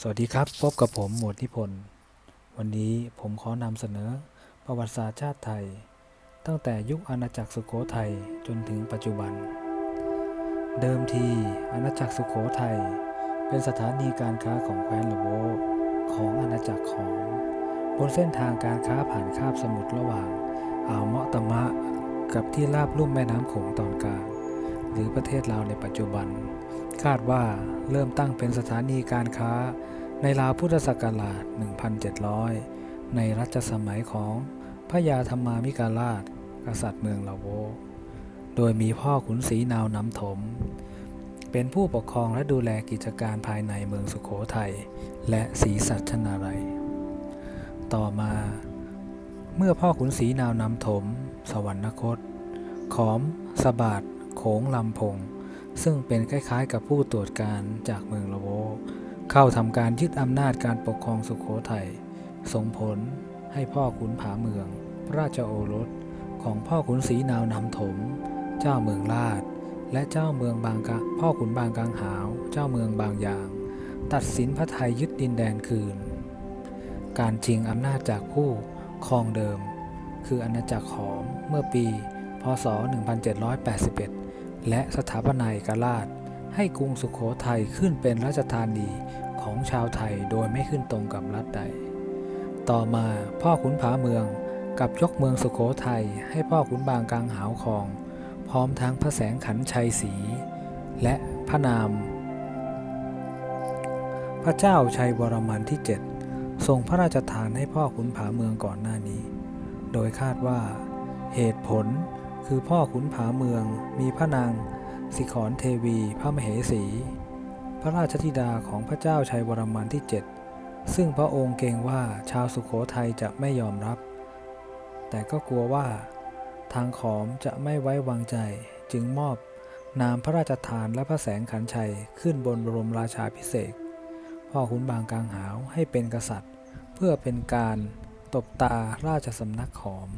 สวัสดีครับ พบกับผมหมวดนิพนธ์วันนี้ผมขอนำเสนอประวัติศาสตร์ชาติไทย ตั้งแต่ยุคอาณาจักรสุโขทัยจนถึงปัจจุบัน เดิมทีอาณาจักรสุโขทัยเป็นสถานีการค้าของแคว้นละโวของอาณาจักรขอมบนเส้นทางการค้าผ่านคาบสมุทรระหว่างอ่าวเมาะตะมะ กับที่ราบลุ่มแม่น้ำโขงตอนกลาง หรือประเทศลาวในปัจจุบัน คาดว่าเริ่มตั้งเป็นสถานีการค้าในราวพุทธศักราช 1700 ในรัชสมัยของพระยาธรรมามิกาลาช กษัตริย์เมืองลาโว โดยมีพ่อขุนศรีนาวนำถม เป็นผู้ปกครองและดูแลกิจการภายในเมืองสุขโขทัยและศรีสัชนาลัย ต่อมา เมื่อพ่อขุนศรีนาวนำถม สวรรคต ขอม สบาดโขงลำพง ซึ่งเป็นคล้ายๆ กับผู้ตรวจการจากเมืองละโว เข้าทำการยึดอำนาจการปกครองสุขโขทัยส่งผลให้พ่อขุนผาเมืองราชโอรสของพ่อขุนศรีนาวนำถม เจ้าเมืองลาด และเจ้าเมืองบางกะพ่อขุนบางกลางหาว เจ้าเมืองบางอย่าง ตัดสินพระไทยยึดดินแดนคืน การชิงอำนาจจากผู้ครองเดิม คืออาณาจักรขอมเมื่อปี พศ 1781 และสถาปนาเอกราช ให้กรุงสุขโขทัยขึ้นเป็นราชธานีของชาวไทยโดยไม่ขึ้นตรงกับรัฐใด ต่อมาพ่อขุนผาเมืองกับยกเมืองสุขโขทัยให้พ่อขุนบางกลางหาวคอง พร้อมทั้งพระแสงขันชัยศรีและพระนาม พระเจ้าชัยวรมันที่ 7 ทรงพระราชทานให้พ่อขุนผาเมืองก่อนหน้านี้ โดยคาดว่าเหตุผล คือพ่อขุนผาเมือง มีพระนาง สิขรเทวี พระมเหสี พระราชธิดาของพระเจ้าชัยวรมันที่ 7 ซึ่งพระองค์เกรงว่าชาวสุขโขทัยจะไม่ยอมรับ แต่ก็กลัวว่าทางขอมจะไม่ไว้วางใจจึงมอบนามพระราชทานและพระแสงขันชัยขึ้นบนบรมราชาพิเศษพ่อขุนบางกลางหาวให้เป็นกษัตริย์ เพื่อเป็นการตบตาราชสำนักขอม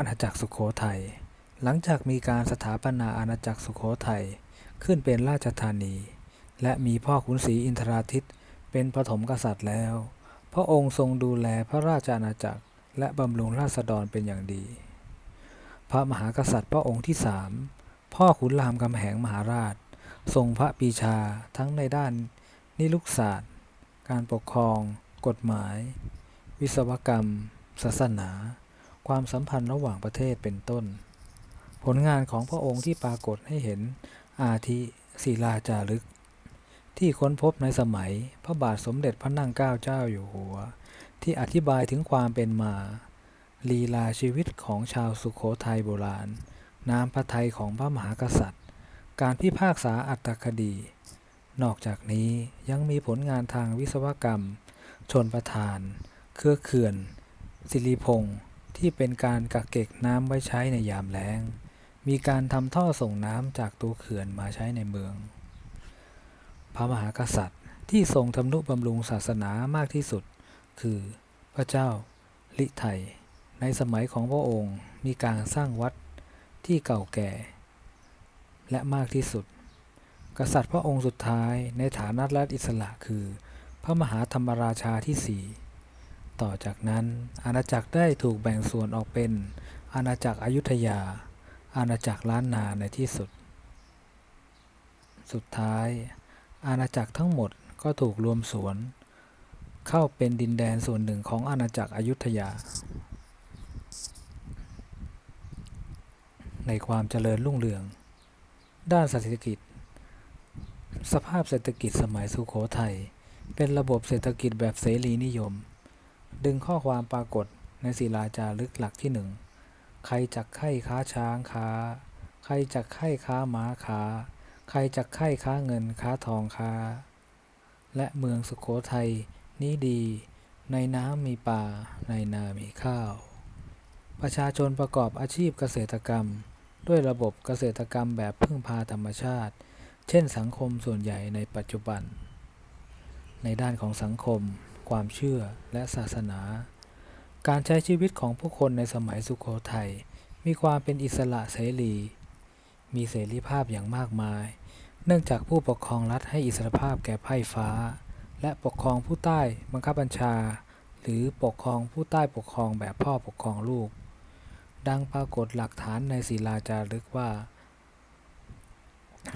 อาณาจักรสุขโขทัย หลังจากมีการสถาปนาอาณาจักรสุขโขทัยขึ้นเป็นราชธานี และมีพ่อขุนศรีอินทราทิตเป็นปฐมกษัตริย์แล้ว พระองค์ทรงดูแลพระราชอาณาจักร และบำรุงราษฎรเป็นอย่างดี พระมหากษัตริย์พระองค์ที่สามพ่อขุนรามคำแหงมหาราช ทรงพระปีชาทั้งในด้านนิลุกศาสตร์ การปกครอง กฎหมาย วิศวกรรม ศาสนา ความสัมพันธ์ระหว่างประเทศเป็นต้น ผลงานของพระองค์ที่ปรากฏให้เห็นอาทิศิลาจารึก ที่ค้นพบในสมัยพระบาทสมเด็จพระนั่งเกล้าเจ้าอยู่หัว ที่อธิบายถึงความเป็นมา ลีลาชีวิตของชาวสุขโขทัยโบราณ น้ำพระทัยของพระมหากษัตริย์ การพิพากษาอัตคดี นอกจากนี้ยังมีผลงานทางวิศวกรรม ชนประทาน เครือเขื่อน สิริพงษ์ ที่เป็นการกักเก็บน้ำไว้ใช้ในยามแล้ง มีการทำท่อส่งน้ำจากตัวเขื่อนมาใช้ในเมือง พระมหากษัตริย์ที่ทรงทำนุบำรุงศาสนามากที่สุด คือพระเจ้าลิไทย ในสมัยของพระองค์มีการสร้างวัดที่เก่าแก่ และมากที่สุด กษัตริย์พระองค์สุดท้ายในฐานะรัฐอิสระคือ พระมหาธรรมราชาที่สี่ ต่อจากนั้น อาณาจักรได้ถูกแบ่งส่วนออกเป็น อาณาจักรอยุธยา อาณาจักรล้านนาในที่สุด สุดท้าย อาณาจักรทั้งหมดก็ถูกรวมสวน เข้าเป็นดินแดนส่วนหนึ่งของอาณาจักรอยุธยา ในความเจริญรุ่งเรือง ด้านเศรษฐกิจ สภาพเศรษฐกิจสมัยสุโขทัยเป็นระบบเศรษฐกิจแบบเสรีนิยม ดึงข้อความปรากฏในศิลาจารึกหลักที่หนึ่งใครจักไข่ค้าช้างค้า ใครจักไข่ค้าม้าค้า ใครจักไข่ค้าเงินค้าทองค้า และเมืองสุโขทัยนี้ดี ในน้ำมีปลาในนามีข้าว ประชาชนประกอบอาชีพเกษตรกรรม ด้วยระบบเกษตรกรรมแบบพึ่งพาธรรมชาติ เช่นสังคมส่วนใหญ่ในปัจจุบัน ในด้านของสังคม ความเชื่อและศาสนา การใช้ชีวิตของผู้คนในสมัยสุโขทัยมีความเป็นอิสระเสรี มีเสรีภาพอย่างมากมาย เนื่องจากผู้ปกครองรัฐให้อิสรภาพแก่ไพร่ฟ้า และปกครองผู้ใต้บังคับบัญชา หรือปกครองผู้ใต้ปกครองแบบพ่อปกครองลูก ดังปรากฏหลักฐานในศิลาจารึกว่า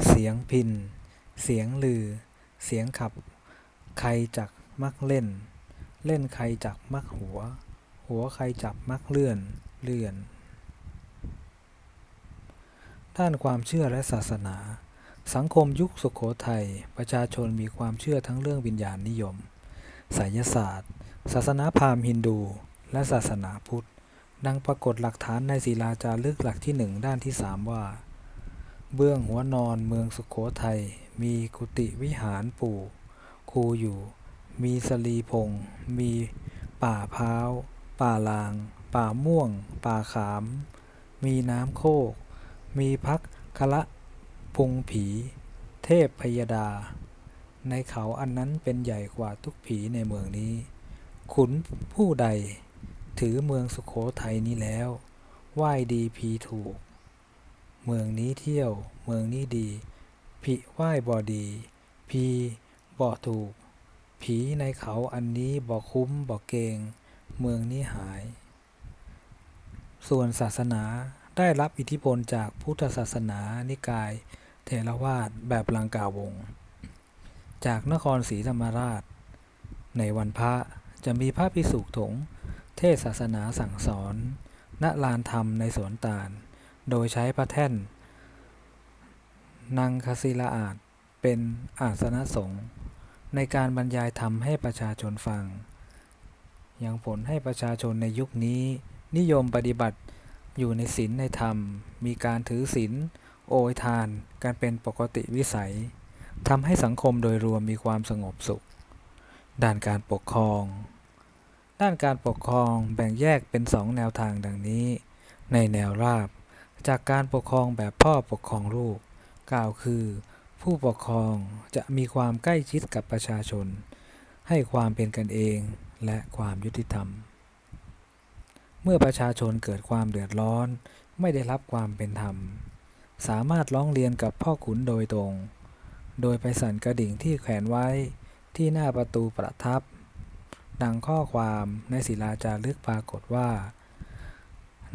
เสียงพิน เสียงลือ เสียงขับ ใครจัก มักเล่น เล่นใครจักมักหัว หัวใครจับมักเลื่อน เลื่อน ด้านความเชื่อและศาสนา สังคมยุคสุโขทัย ประชาชนมีความเชื่อทั้งเรื่องวิญญาณนิยม ไสยศาสตร์ ศาสนาพราหมณ์ฮินดู และศาสนาพุทธ ดังปรากฏหลักฐานในศิลาจารึกหลักที่หนึ่งด้านที่สามว่า เบื้องหัวนอนเมืองสุโขทัยมีกุฏิวิหารปู่ครูอยู่ มีสลีพง มีป่าพร้าว ป่าลาง ป่าม่วง ป่าขาม มีน้ำโคก มีพักคละพุงผี เทพพยดา ในเขาอันนั้นเป็นใหญ่กว่าทุกผีในเมืองนี้ ขุนผู้ใด ถือเมืองสุโขทัยนี้แล้วไหว้ดีผีถูก เมืองนี้เที่ยว เมืองนี้ดีผีไหว้บ่ดี พีบ่ถูก ผีในเขาอันนี้บ่คุ้มบ่เกง เมืองนี้หาย ส่วนศาสนาได้รับอิทธิพลจากพุทธศาสนานิกายเถรวาทแบบลังกาวง จากนครศรีธรรมราช ในวันพระจะมีพระภิกษุถงเทศศาสนาสั่งสอน ณลานธรรมในสวนตาล โดยใช้พระแท่น นังคศิลาอาจเป็นอาสนะสงฆ์ ในการบรรยายธรรมให้ประชาชนฟัง ยังผลให้ประชาชนในยุคนี้ นิยมปฏิบัติอยู่ในศีลในธรรม มีการถือศีลโอยทานกันเป็นปกติวิสัยทำให้สังคมโดยรวมมีความสงบสุข ด้านการปกครอง ด้านการปกครองแบ่งแยกเป็นสองแนวทางดังนี้ ในแนวราบ จากการปกครองแบบพ่อปกครองลูก กล่าวคือ ผู้ปกครองจะมีความใกล้ชิดกับประชาชน ให้ความเป็นกันเองและความยุติธรรม เมื่อประชาชนเกิดความเดือดร้อน ไม่ได้รับความเป็นธรรม สามารถร้องเรียนกับพ่อขุนโดยตรง โดยไปสั่นกระดิ่งที่แขวนไว้ที่หน้าประตูประทับ ดังข้อความในศิลาจารึกปรากฏว่า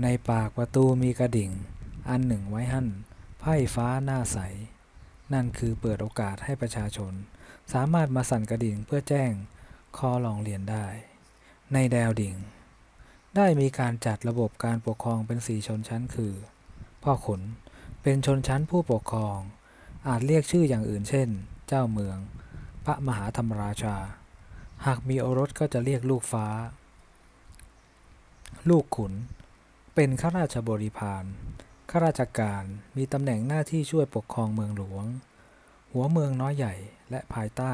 ในปากประตูมีกระดิ่ง อันหนึ่งไว้หั่นไพ่ฟ้าหน้าใส นั่นคือเปิดโอกาสให้ประชาชน สามารถมาสั่นกระดิ่งเพื่อแจ้งข้อร้องเรียนได้ ในแดวดิ่ง ได้มีการจัดระบบการปกครองเป็นสี่ชนชั้นคือ พ่อขุนเป็นชนชั้นผู้ปกครอง อาจเรียกชื่ออย่างอื่นเช่น เจ้าเมือง พระมหาธรรมราชา หากมีโอรสก็จะเรียกลูกฟ้า ลูกขุน เป็นข้าราชบริพาร ข้าราชการมีตำแหน่งหน้าที่ช่วยปกครองเมืองหลวง หัวเมืองน้อยใหญ่และภายใต้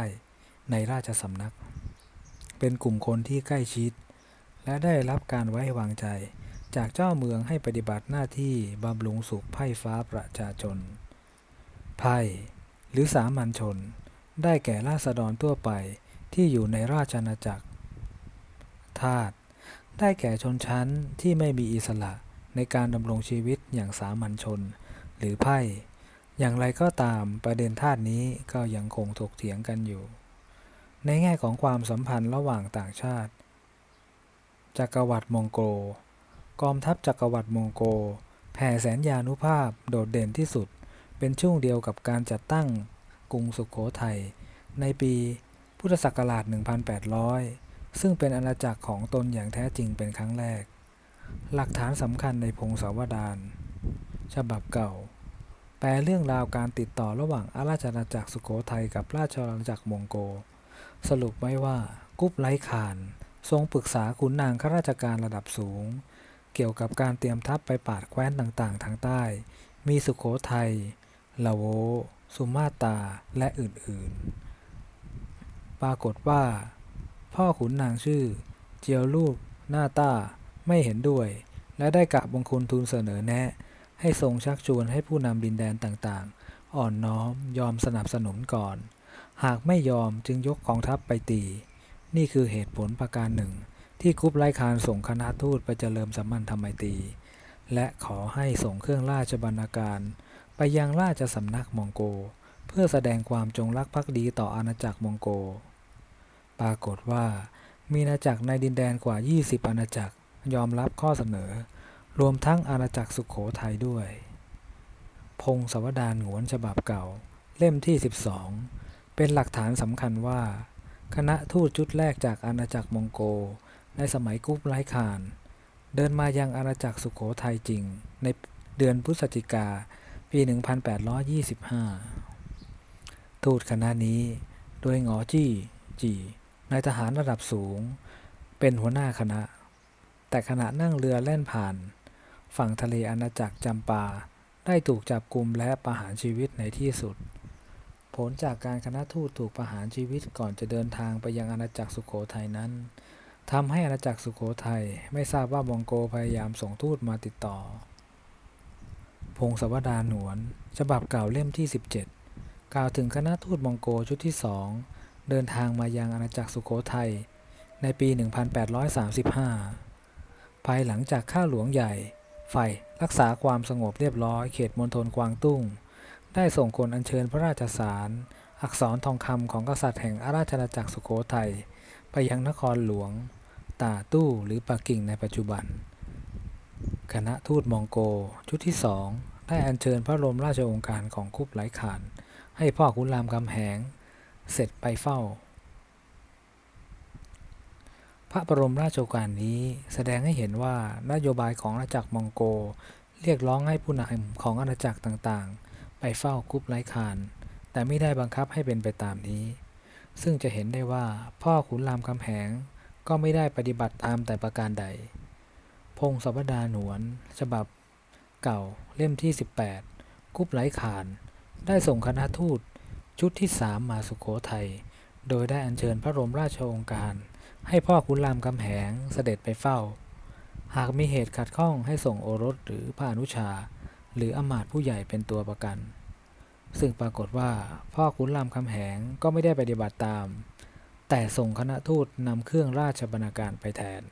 ในราชสำนัก เป็นกลุ่มคนที่ใกล้ชิด และได้รับการไว้วางใจ จากเจ้าเมืองให้ปฏิบัติหน้าที่บำรุงสุขไพ่ฟ้าประชาชน ไพ่หรือสามัญชน ได้แก่ราษฎรทั่วไปที่อยู่ในราชอาณาจักร ทาสได้แก่ชนชั้นที่ไม่มีอิสระ ในการดำรงชีวิตอย่างสามัญชน หรือไพ่ อย่างไรก็ตามประเด็นทาสนี้ก็ยังคงถกเถียงกันอยู่ ในแง่ของความสัมพันธ์ระหว่างต่างชาติ จักรวรรดิมองโกลกองทัพจักรวรรดิมองโกลแผ่แสนยานุภาพโดดเด่นที่สุด เป็นช่วงเดียวกับการจัดตั้งกรุงสุขโขทัยในปีพุทธศักราช 1800 ซึ่งเป็นอาณาจักรของตนอย่างแท้จริงเป็นครั้งแรก หลักฐานสำคัญในพงศาวดารฉบับเก่า แปลเรื่องราวการติดต่อระหว่างอาราชอาณาจักรสุโขทัยกับราชอาณาจักรมองโก สรุปไว้ว่ากุ๊บไลขาน ทรงปรึกษาขุนนางข้าราชการระดับสูง เกี่ยวกับการเตรียมทัพไปปราดแคว้นต่างๆ ทางใต้ มีสุโขทัยละโว สุมาตา และอื่นๆ ปรากฏว่า พ่อขุนนางชื่อ เจียวลูกหน้าต้า ไม่เห็นด้วย และได้กราบบังคลทูลเสนอแนะ ให้ทรงชักชวนให้ผู้นำดินแดนต่างๆ อ่อนน้อมยอมสนับสนุนก่อน หากไม่ยอมจึงยกกองทัพไปตี นี่คือเหตุผลประการหนึ่ง ที่คุบไลคารส่งคณะทูตไปเจริญสัมพันธไมตรีและขอให้ส่งเครื่องราชบรรณาการ ไปยังราชสำนักมองโก เพื่อแสดงความจงรักภักดีต่ออาณาจักรมองโก ปรากฏว่ามีอาณาจักรในดินแดนกว่า 20อาณาจักร ยอมรับข้อเสนอ รวมทั้งอาณาจักรสุขโขทัยด้วย พงศวดารหงวนฉบับเก่า เล่มที่ 12 เป็นหลักฐานสำคัญว่า คณะทูตชุดแรกจากอาณาจักรมองโก ในสมัยกุ๊ปไลคาน เดินมายังอาณาจักรสุขโขทัยจริง ในเดือนพฤศจิกาปี 1825 ทูตคณะนี้ โดยงอจี้จีนายทหารระดับสูง เป็นหัวหน้าคณะ แต่ขณะนั่งเรือแล่นผ่าน ฝั่งทะเลอาณาจักรจำปา ได้ถูกจับกลุมและประหารชีวิตในที่สุด ผลจากการคณะทูตถูกประหารชีวิตก่อนจะเดินทางไปยังอาณาจักรสุโขทัยนั้นทำให้อาณาจักรสุโขทัยไม่ทราบว่ามองโกพยายามส่งทูตมาติดต่อ พงศวดารหนวน ฉบับเก่าเล่มที่ 17 กล่าวถึงคณะทูตมองโกชุดที่สองเดินทางมายังอาณาจักรสุโขทัยในปี 1835 ภายหลังจากข้าหลวงใหญ่ ฝ่ายรักษาความสงบเรียบร้อยเขตมณฑลกวางตุ้ง ได้ส่งคนอัญเชิญพระราชสาร อักษรทองคำของกษัตริย์แห่งอาราชอาณาจักรสุโขทัยไปยังนครหลวง ตาตู้หรือปักกิ่งในปัจจุบัน คณะทูตมองโกชุดที่สองได้อัญเชิญพระบรมราชโองการของคุปไลขาน ให้พ่อขุนรามคำแหง เสร็จไปเฝ้า พระบรมราชโองการนี้แสดงให้เห็นว่านโยบายของอาณาจักรมองโก เรียกร้องให้ผู้นำของอาณาจักรต่างๆ ไปเฝ้าคุปไลคาน แต่ไม่ได้บังคับให้เป็นไปตามนี้ ซึ่งจะเห็นได้ว่าพ่อขุนรามคำแหงก็ไม่ได้ปฏิบัติตามแต่ประการใด พงศวดาหนวน ฉบับเก่าเล่มที่ 18 กุ๊ปไลขาน ได้ส่งคณะทูตชุดที่สามมาสุโขทัย โดยได้อัญเชิญพระบรมราชโองการ ให้พ่อขุนรามคำแหงเสด็จไปเฝ้า หากมีเหตุขัดข้องให้ส่งโอรสหรือพระอนุชา หรืออมาตผู้ใหญ่เป็นตัวประกัน ซึ่งปรากฏว่าพ่อขุนรามคำแหงก็ไม่ได้ปฏิบัติตาม แต่ส่งคณะทูตนำเครื่องราชบรรณาการไปแทน